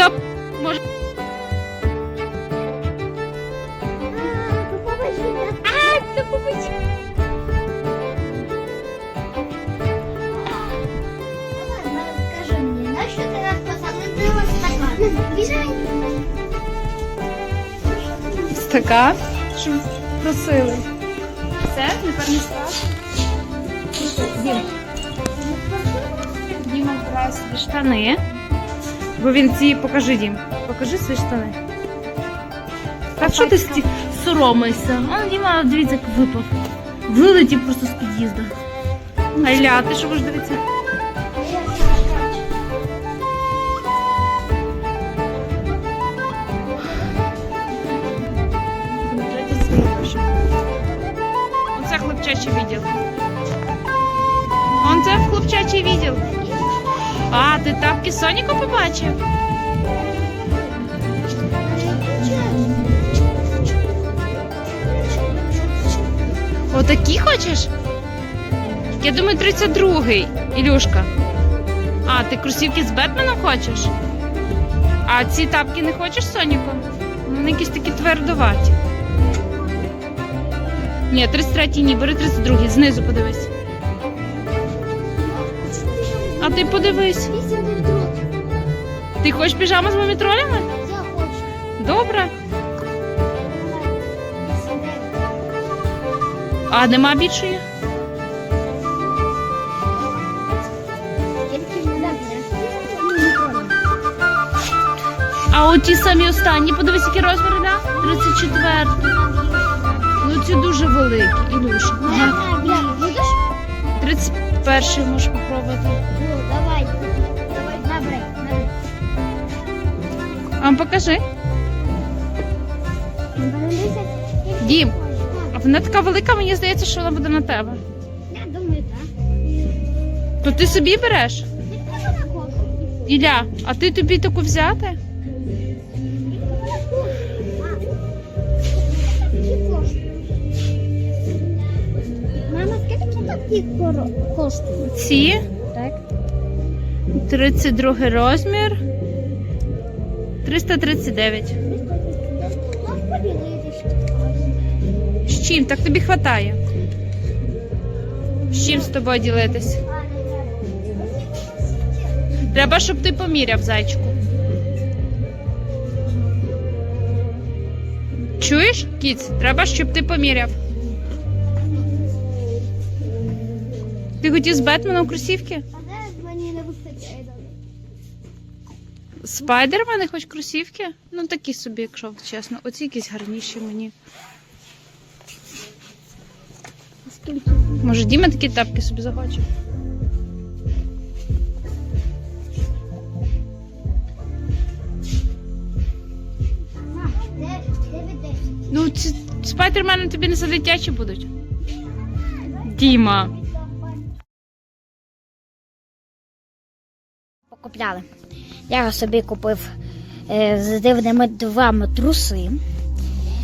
Стоп! Може. А, посадила стакан? Біжай. Стакан? Що просили? Все, тепер не страшно. Дім. Діма вбирає собі штани. Бо він ці покажи Дім. Покажи свої штани. Так що ти сті... соромишся? А Діма, дивіться, як випав. Вилетів просто з під'їзду. Айля, ти що будеш дивитися? Оце хлопчачий відділ. Он це хлопчачий відділ. А, ти тапки Соніка побачив? Отакі хочеш? Я думаю, 32-й, Ілюшка. А, ти кросівки з Бетменом хочеш? А ці тапки не хочеш, Соніку? Вони якісь такі твердоваті. Ні, 33-й ні, бери 32-й, знизу подивись. А ти подивись. Ти хочеш піжаму з мумітролями? Я хочу. Добре. А нема більшої? А оті самі останні, подивись, які розміри, да? 34. Ну ці дуже великі, Ілюша. Ага. Ага, будеш? 31 можеш попробувати. А покажи. Дім. А вона така велика, мені здається, що вона буде на тебе. Я думаю, так. То ти собі береш? Ілля, а ти тобі таку взяти? Мама, скільки такі коштують? Ці Так. 32 розмір. 339. З чим? Так тобі хватає. З чим з тобою ділитись? Треба, щоб ти поміряв зайчику. Чуєш, кіць? Треба, щоб ти поміряв. Ти хотів з Бетменом кросівки? Спайдермени хоч кросівки? Ну такі собі, якщо чесно. Оці якісь гарніші мені. Може, Діма такі тапки собі захоче? Ну, ці спайдермени тобі не за дитячі будуть. Діма. Покупляли. Я собі купив е, з дивними двома труси,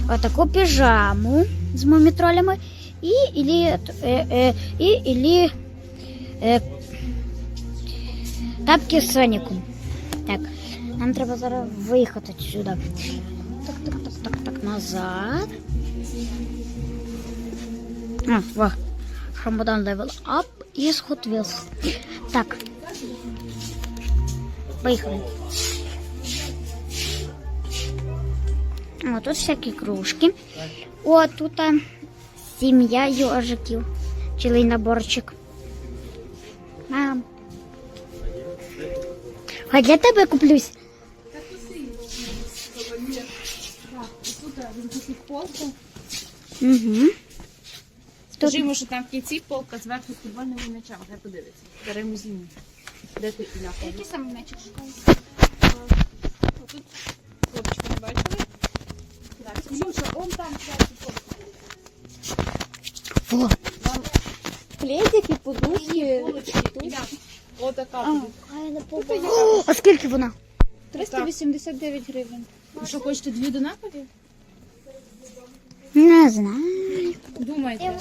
отаку піжаму з мумітролями і ілі, е, е, і ілі тапки з Соніком. Так, нам треба зараз виїхати сюди. Так, так, так, так, так, назад. А, во. Хамбадан Level Up і з Так. Поїхали. О, тут всякі кружки. О, тут а, сім'я йожиків. Цілий наборчик. Мам. А для тебе куплюсь. Угу. Скажи йому, що там в кінці полка зверху з футбольними м'ячами. Хай подивиться. Беремо зім'ю. Де ти Ілля? Який саме м'ячик шукаєш? Тут хлопчика не бачили? Ілюша, он там Во. Пледики, подушки. Отака. А я не побачила. А скільки вона? 389 гривень. Ви що, хочете дві одинакові? Не знаю. Думайте.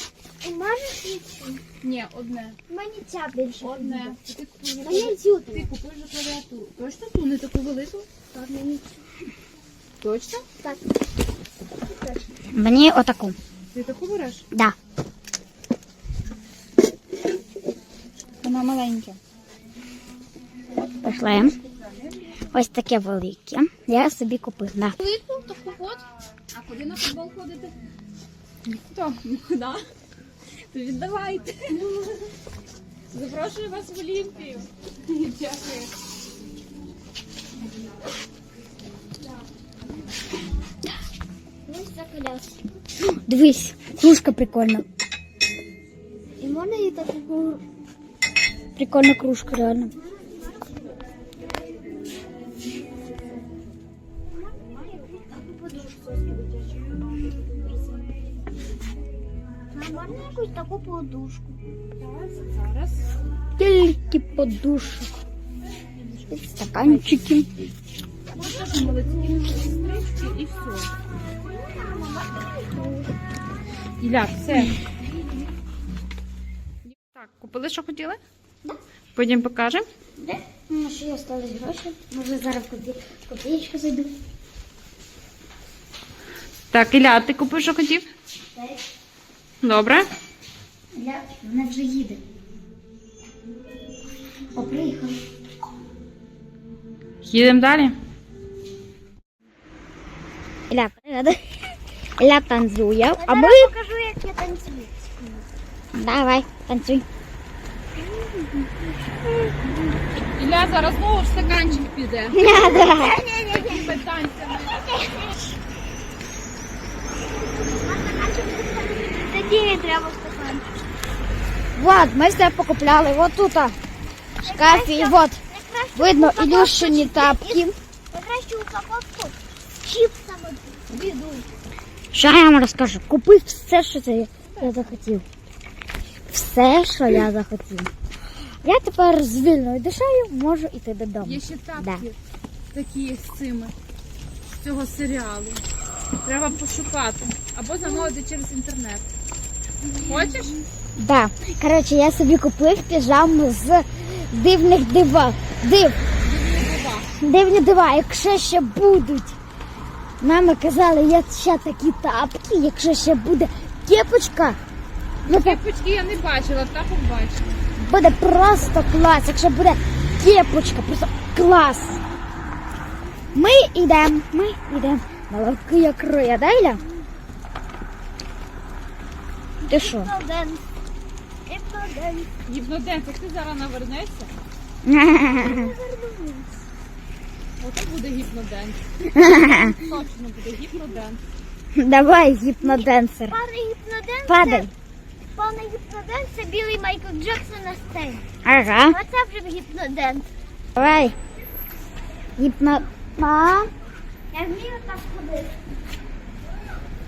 І можеш і. Ні, одне. Мені ця більше. Одне. Ти купуєш, Мені цю. ти купуєш же клавіатуру. Точно ту, не таку велику? Так, мені цю. Точно? Так. Мені отаку. Ти таку береш? Да. Вона маленька. Пішли. Ось таке велике. Я собі купив. Да. Велику, таку от. А куди на футбол ходити? Ніхто. Нікуди. То віддавайте. Запрошую вас в Олімпію. Дякую. Ось. Дивись, кружка прикольна. І можна і таку Прикольна кружка, реально. Якусь таку подушку? Зараз. Тільки подушок. Стаканчики. І все. Іля, все. Так, купили, що хотіли? Потім покажемо. Де? Ну, ще остались гроші. Може зараз в копієчку зайду. Так, Іля, ти купив, що хотів? Добре. Я, вона вже їде. О, приїхала. Їдемо далі. Ілля, привіт. Ілля танцює, а ми... покажу, як я танцюю. Давай, танцюй. Іля зараз знову в стаканчик піде. Танцями. Тоді не треба стакан. Вот, ми все покупляли. Вот тут. шкафі. Вот. Видно Ілюшині тапки. Я краще упаковку з чіпсами. Що я вам розкажу? Купив все, що я захотів. Все, що я захотів. Я тепер з вільною душею можу йти додому. Є ще тапки Да. такі з цими, з цього серіалу. Треба пошукати. Або замовити через інтернет. Хочеш? Да. Коротше, я собі купив піжаму з дивних дива. Див. Дивні дива, якщо ще будуть. Мама казала, є ще такі тапки, якщо ще буде кепочка, ну, так Кипочки я не бачила, тапок бачила. буде просто клас. Якщо буде кепочка, просто клас. Ми йдемо, ми йдемо на як роя, да, Іля? Ти що? Іпноденс. Як ти зараз навернешся, ото буде гіпноденс. Точно буде гіпноденс. Давай, гіпноденсер. Пане гіпноденс. Падай. Пане гіпноденс це білий Майкл Джексон на сцені. Ага. Оце вже гіпноденс. Давай. Гіпно... Ма. Я вмію так ходити.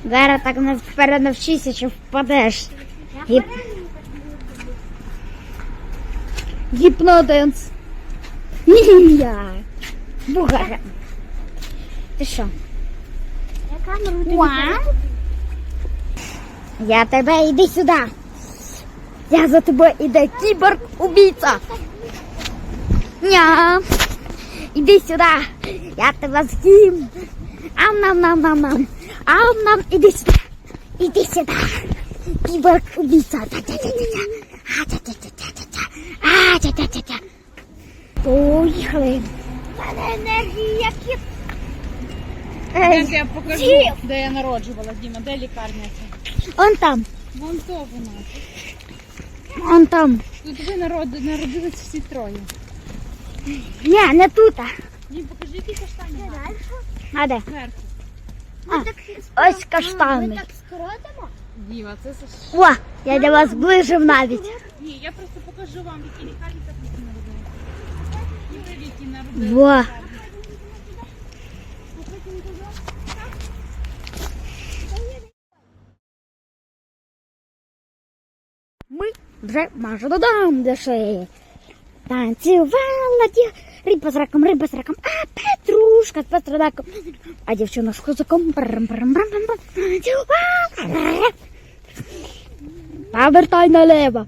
Зараз так не перенавчися, що впадеш. Я Гіп... Гіпноденс. Я. Бугара. Ти що? Я камеру тобі Уа. передаю. Я тебе іди сюди. Я за тобою іде кіборг убійця. Ня. Іди сюди. Я тебе з'їм. Ам нам нам нам нам. Ам нам іди сюди. Іди сюди. Кіборг убійця. Та-та-та-та-та. Поїхали. У мене енергії, як Де Ей, я покажу, де я народжувала, Діма, де лікарня це? он там. Вон то вона. Он там. Тут ви народ... народились всі троє. Ні, не тут. Дім, покажи, які каштані. А де? Зверху. А, ось Ми так скоротимо? Діма, це ж... О, я до вас зближив навіть. Ні, я просто покажу вам, в якій лікарні так віки народились. І ви в якій народились. Во. Ми вже майже додому дошли. Танцювала ті риба з раком, риба з раком, а Петруш девушка с пастернаком, а девчонка с козаком. Повертай налево.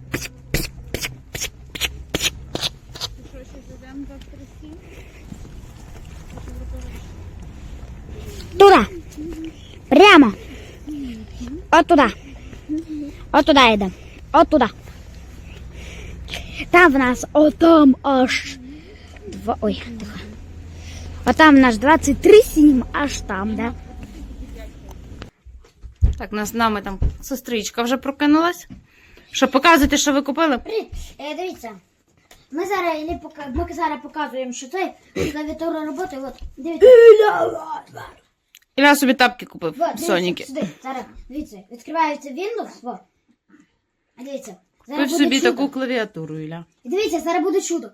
Туда. Прямо. От туда. От туда йдемо. От туда. Там в нас отам аж два. Ой, тихо. Отам в нас 23 сім, аж там, да? Так, нас з нами там сестричка вже прокинулась. Що, показуйте, що ви купили? Привіт, е, дивіться. Ми зараз, Іллі пока- ми зараз показуємо, що це клавіатура роботи. От, дивіться. Ілля собі тапки купив, Вот, Соніки. сюди. Зараз, дивіться, відкривається Windows, вот. Дивіться. Зараз Купив буде собі чудо. таку клавіатуру, Ілля. І дивіться, зараз буде чудо.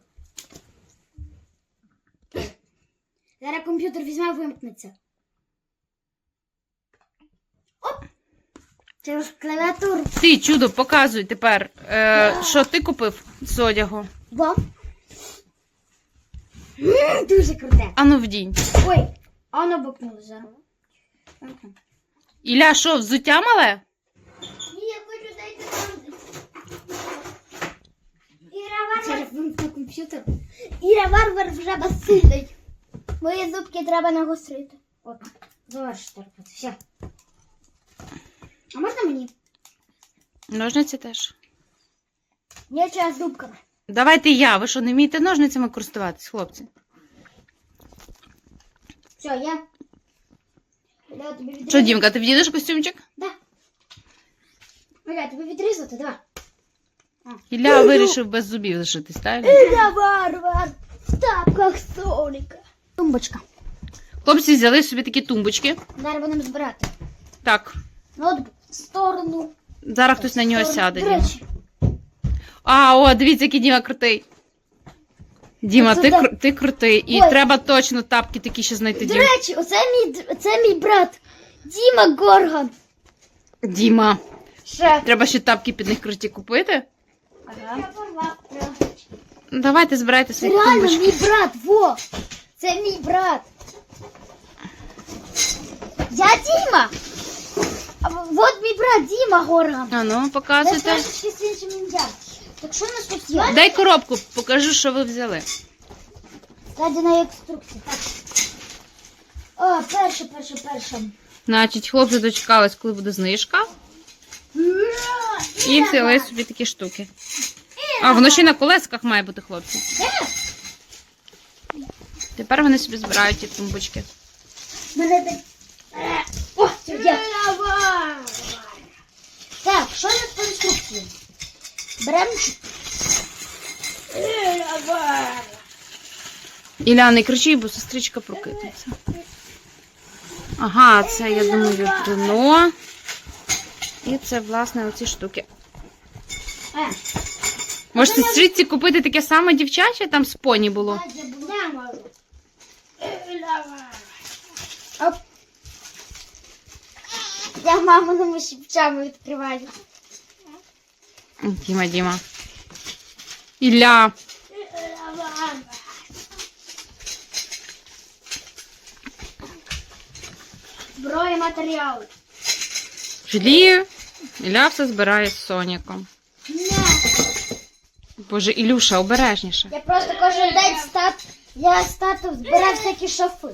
Зараз комп'ютер візьме вимкнеться. Оп! Через клавіатуру. Ти, чудо, показуй тепер, е, що ти купив з одягу. Бом. М, Дуже круте. Ану вдінь. Ой, а воно бокнуло зараз. Ілля, що, взуття мале? Ні, я хочу дайте там. Іра Зараз вимкну комп'ютер. Іра варвар вже безсильний. Мої зубки треба нагострити. От, завершити роботу. Все. А можна мені? Ножниці теж. Нічого з зубками. Давайте я. Ви що, не вмієте ножницями користуватись, хлопці? Все, я. Я тобі відрізати. Що, Дімка, ти вдінеш костюмчик? Да. Оля, тобі відрізати, давай. Ілля вирішив без зубів лишитись, так? Ілля? Варвар. В тапках Соника. Тумбочка. Хлопці взяли собі такі тумбочки. Зараз будемо збирати. Так, Ноутбук сторону. зараз хтось на нього сяде. Діма. А, о, дивіться, який Діма крутий. Діма, Це ти, кру- ти крутий. І Ой. треба точно тапки такі ще знайти. До Дім. речі, оце мій, це мій брат. Діма Горган. Діма. ще. Треба ще тапки під них круті купити. Ага. Ну, Давайте збирайте Це свої реально тумбочки. мій брат, во! Це мій брат. Я Діма. Вот мій брат Діма Горган. А ну, показуйте. трошечки з іншим ім'ям. Так що у нас тут є? Дай коробку, покажу, що ви взяли. Ззаді на інструкції. О, перше, перше, перше. Значить, хлопці дочекались, коли буде знижка. І взяли собі такі штуки. А, воно ще на колесках має бути, хлопці. Тепер вони собі збирають ті тумбочки. Мене так. Е, О. Так, що у нас по інструкції? Беремо Ілля, не кричи, бо сестричка прокинеться. Ага, це, я думаю, дно. І це, власне, оці штуки. Е, Може, сестричці купити таке саме дівчаче, там з поні було. я можу. Оп. Я маминими щипчами відкриваю. Діма, Діма. Ілля. Зброї матеріали. Жалію. Ілля все збирає з Соніком. Боже, Ілюша, обережніше. Я просто кожен день стат. Я з татом збирав всякі шафи.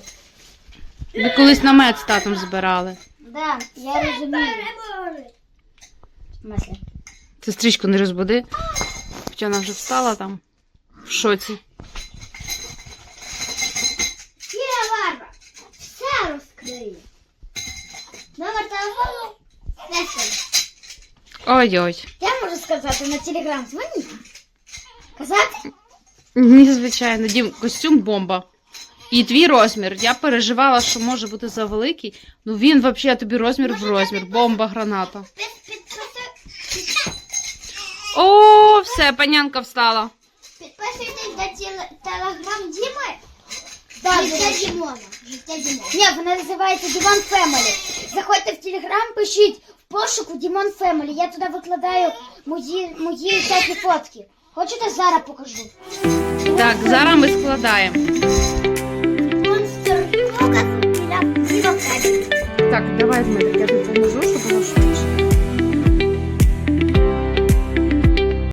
Ви колись намет з татом збирали. Да, я розумію. Сестричку не розбуди. Хоча вона вже встала там в шоці. Іра Варвар. Все розкриє. Номер телефону. Ой-ой. Я можу сказати на телеграм дзвоніть. Казати? Ні, звичайно, Дім, костюм бомба. І твій розмір. Я переживала, що може бути завеликий. Ну він взагалі тобі розмір в розмір. Бомба граната. О, все, панянка встала. Підписуйтесь на тіле- телеграм Діми. Життя Дімона. Життя Дімона. Ні, вона називається Дімон Family. Заходьте в телеграм, пишіть в пошуку Дімон Family. Я туди викладаю мої, мої всякі фотки. Хочете зараз покажу? Так, зараз ми складаємо. Так, давай, Дмитрик, я тобі поможу, воно швидше.